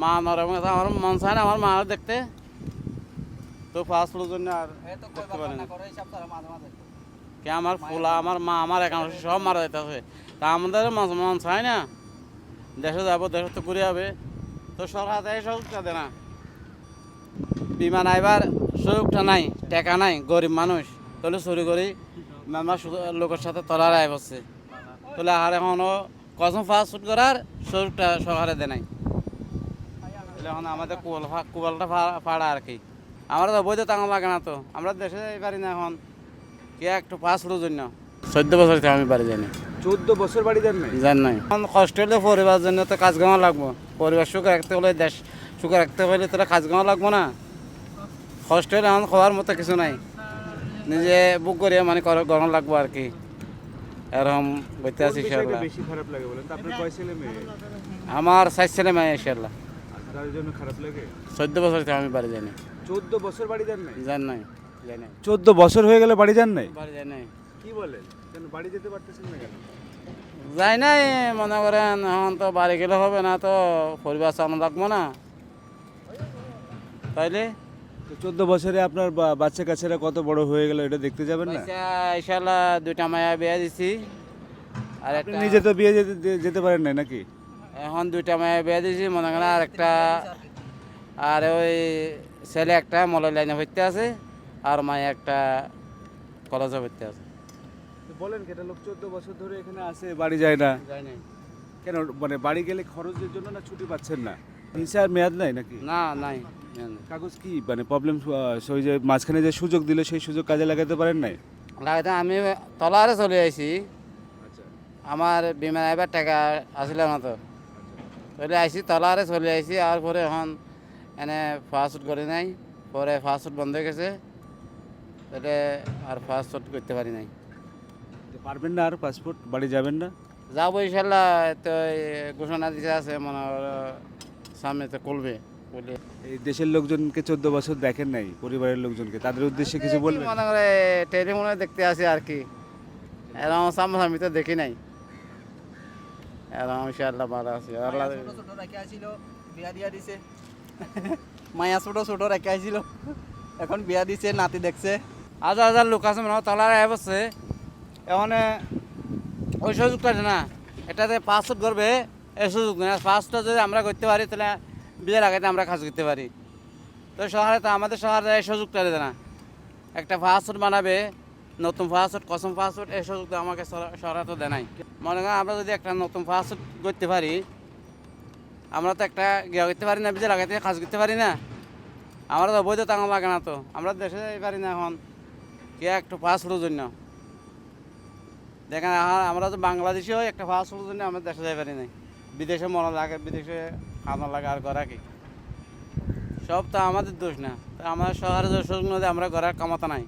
মা নরম আমার মন চায় না আমার মা দেখতে। তো ফাস্ট ফুডের জন্য আর দেখতে পারি না। কে আমার ফুলা আমার মা আমার একাংশ সব মারা যেতেছে তা আমাদের মন মন চায় না। দেশে যাব দেশে তো ঘুরে যাবে তো সরকার দেয় সুযোগটা দেয় না। বিমান আইবার সুযোগটা নাই টাকা নাই গরিব মানুষ। তাহলে চুরি করি আমার লোকের সাথে তলার আয় বসছে তাহলে আর এখনও কসম ফাস্ট ফুড করার সুযোগটা সরকারে দেয় নাই। এখন আমাদের কুয়াল কুয়ালটা ফাড়া আর কি। আমরা তো বৈধ টাকা লাগে না তো। আমরা দেশে যাই পারি না এখন। কে একটু পাস ফুটের জন্য? চোদ্দ বছর থেকে আমি বাড়ি জানি চোদ্দ বছর বাড়ি দেন নাই? জান নাই। এখন কষ্ট হলে পরিবার জন্য তো কাজ কামা লাগবো। পরিবার সুখে রাখতে হলে দেশ সুখে রাখতে হলে তোরা কাজ কামা লাগবো না। কষ্ট হলে এখন খাওয়ার মতো কিছু নাই। নিজে বুক করে মানে গরম লাগবো আর কি। এরকম বইতে আছি ইনশাল্লাহ বেশি খারাপ লাগে বলেন? তো আপনার কয় ছেলে মেয়ে? আমার সাইজ ছেলে মেয়ে ইনশাল্লাহ তার জন্য খারাপ লাগে? চোদ্দ বছর থেকে আমি বাড়ি জানি চোদ্দ বছর বাড়ি দেন নাই? জান নাই জানি চোদ্দ বছর হয়ে গেলে বাড়ি যান নাই? বাড়ি জানি কি বলেন কেন বাড়ি যেতে পারতেছেন না কেন? যাই নাই মনে করেন এখন তো বাড়ি গেলে হবে না তো পরিবার চালানো লাগবো না। তাইলে? তো চোদ্দ বছরে আপনার বাচ্চা কাচ্চারা কত বড় হয়ে গেল এটা দেখতে যাবেন না? ইনশাল্লাহ দুইটা মায়া বিয়ে দিছি। আর একটা নিজে তো বিয়ে যেতে যেতে পারেন না নাকি? এখন দুইটা মায়া বিয়া দিয়েছি মনে করেন আর একটা আর ওই ছেলে একটা মলের লাইনে ভর্তি আছে আর মায়া একটা কলেজে ভর্তি আছে। বলেন কেটা লোক চোদ্দ বছর ধরে এখানে আসে বাড়ি যায় না? যাই নাই। কেন মানে বাড়ি গেলে খরচের জন্য না ছুটি পাচ্ছেন না? ভিসার মেয়াদ নাই নাকি? না নাই না, না। কাগজ কি মানে প্রবলেম ওই যে মাঝখানে যে সুযোগ দিল সেই সুযোগ কাজে লাগাতে পারেন নাই? লাগাইতে আমি তলারে চলে আইছি। আচ্ছা। আমার বিমান এবার টাকা আসিল না তো। তাহলে আইসি তলারে চলে আইসি আর পরে এখন এনে ফাস্ট করে নাই। পরে ফাস্ট বন্ধ হয়ে গেছে। তাহলে আর ফাস্ট করতে পারি নাই। পারবেন না আর পাসপোর্ট বাড়ি যাবেন না? যাব ইনশাল্লাহ তো ঘোষণা দিতে আছে মনে সামনে তো করবে। বলে এই দেশের লোকজনকে চোদ্দ বছর দেখেন নাই পরিবারের লোকজনকে তাদের উদ্দেশ্যে কিছু বলবেন? মনে করে টেলিফোনে দেখতে আসি আর কি। এরকম সামনাসামনি তো দেখি নাই। ইনশাল্লাহ ভালো আছি। আল্লাহ ছোট ছোট রেখে আসিল বিয়া দিয়া দিছে। মায়া ছোট ছোট রেখে আসিল এখন বিয়া দিছে নাতি দেখছে। হাজার হাজার লোক আছে মনে হয় তলার আয় বসছে। এখানে ওই সুযোগটা আছে না এটাতে পাসপোর্ট করবে এই সুযোগ না পাসপোর্টটা যদি আমরা করতে পারি তাহলে বিয়ের আগে আমরা কাজ করতে পারি। তো শহরে তো আমাদের শহরে এই সুযোগটা দেয় না। একটা পাসপোর্ট বানাবে নতুন পাসপোর্ট কসম পাসপোর্ট এই সুযোগটা আমাকে শহর- শহরে তো দেয় নাই। মনে করেন আমরা যদি একটা নতুন পাসপোর্ট করতে পারি, আমরা তো একটা গিয়ে করতে পারি না আগে থেকে কাজ করতে পারি না। আমরা তো বৈধ টাকা লাগে না তো। আমরা দেশে যাই পারি না এখন। কে একটু পাসপোর্টের জন্য? দেখেন আমরা তো বাংলাদেশেও একটা পাসপোর্টের জন্য আমরা দেশে যাই পারি না বিদেশে মরা লাগে, বিদেশে খানা লাগে আর করা কি? সব তো আমাদের দোষ না। তো শহরে যে সুযোগ আমরা ঘরের কামাতা নাই।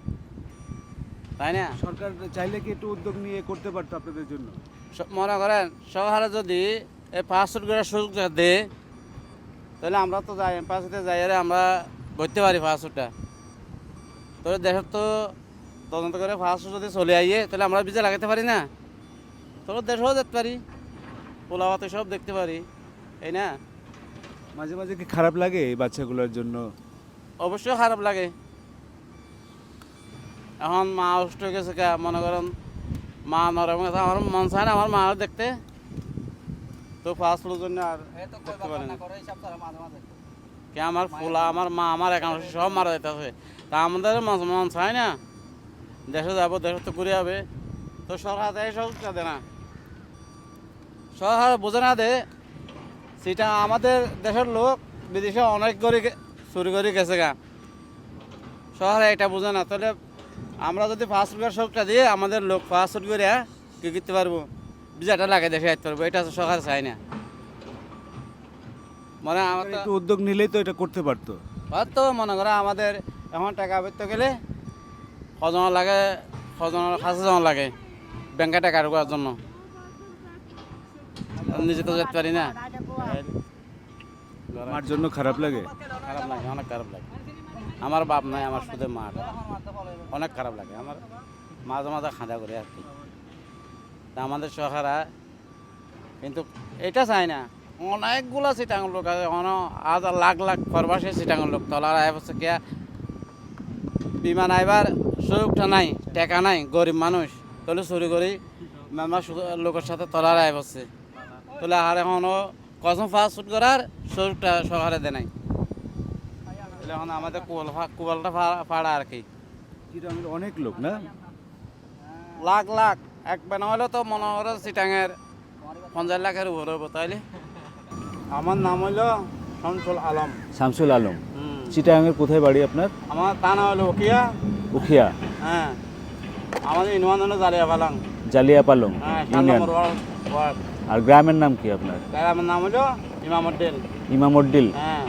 তাই না? সরকার চাইলে কি একটু উদ্যোগ নিয়ে করতে পারতো আপনাদের জন্য? মনে করেন শহরে যদি এই পাসপোর্ট করার সুযোগটা দেয় তাহলে আমরা তো যাই পাসপোর্টে যাই আরে আমরা করতে পারি পাসপোর্টটা তো দেশের তো তদন্ত করে পাসপোর্ট যদি চলে আইয়ে তাহলে আমরা ভিজা লাগাতে পারি না। তো দেশেও যেতে পারি পোলাওয়াতে সব দেখতে পারি এই না? মাঝে মাঝে কি খারাপ লাগে এই বাচ্চাগুলোর জন্য? অবশ্যই খারাপ লাগে। এখন মা অসুস্থ হয়ে গেছে মনে করেন মা নরম আছে আমার মন চায় না আমার মা দেখতে। তো পাসপোর্টের জন্য আর দেখতে কয়বার পারি না। করে হিসাব ছাড়া মাঝে মাঝে। কে আমার ফুলা আমার মা আমার একাংশ সব মারা যেতেছে তা আমাদের মন মন চায় না। দেশে যাব দেশে তো ঘুরে যাবে তো সরকার দেয় সব দেয় না। সরকার বোঝে না দে সেটা আমাদের দেশের লোক বিদেশে অনেক করে চুরি করে গেছে গা। শহরে এটা বোঝে না তাহলে আমরা যদি পাসপোর্টের সুযোগটা দিয়ে আমাদের লোক পাসপোর্ট করে কি করতে পারব? বিজাটা লাগে দেখে আসতে পারব এটা সরকার চাই না। মানে আমার একটু উদ্যোগ নিলেই তো এটা করতে পারতো। তো মনে করো আমাদের এখন টাকা পেতে গেলে সজন লাগে সজনের কাছে জন লাগে ব্যাংকে টাকা ঢোকার জন্য। নিজে তো যেতে পারি না। আমার জন্য খারাপ লাগে। খারাপ লাগে অনেক খারাপ লাগে। আমার বাপ নাই, আমার শুধু মা অনেক খারাপ লাগে, আমার মাঝে মাঝে খাঁদা করে আর কি। আমাদের সহারা কিন্তু এটা চাই না। অনেকগুলো সিটাঙ্গল লোক আছে, অন আজ লাখ লাখ ফরবাসে সিটাঙ্গল লোক, তলার আয় বসে গিয়া বিমান আইবার সুযোগটা নাই, টাকা নাই, গরিব মানুষ। তাহলে চুরি করি মেম্বার লোকের সাথে তলার আয় বসছে তাহলে আর এখনও কসম ফাস্ট ফুড করার সুযোগটা সরকারে দেয় নাই। তাহলে এখন আমাদের কুয়াল কুয়ালটা পাড়া আর কি। চিটাঙ্গের অনেক লোক না? লাখ লাখ। এক বেনা হলে তো মনে করে সিটাঙের পঞ্চাশ লাখের উপরে হব তাইলে আমার নাম হইল শামসুল আলম। শামসুল আলম। চিটাঙ্গের কোথায় বাড়ি আপনার? আমার থানা হলো ওকিয়া উখিয়া। হ্যাঁ। আমাদের ইনওয়ান হলো জালিয়া পালাং। জালিয়া পালং হ্যাঁ ইউনিয়ন। আর গ্রামের নাম কি আপনার? আমার নাম হলো ইমামুদ্দিন ইমামুদ্দিল হ্যাঁ।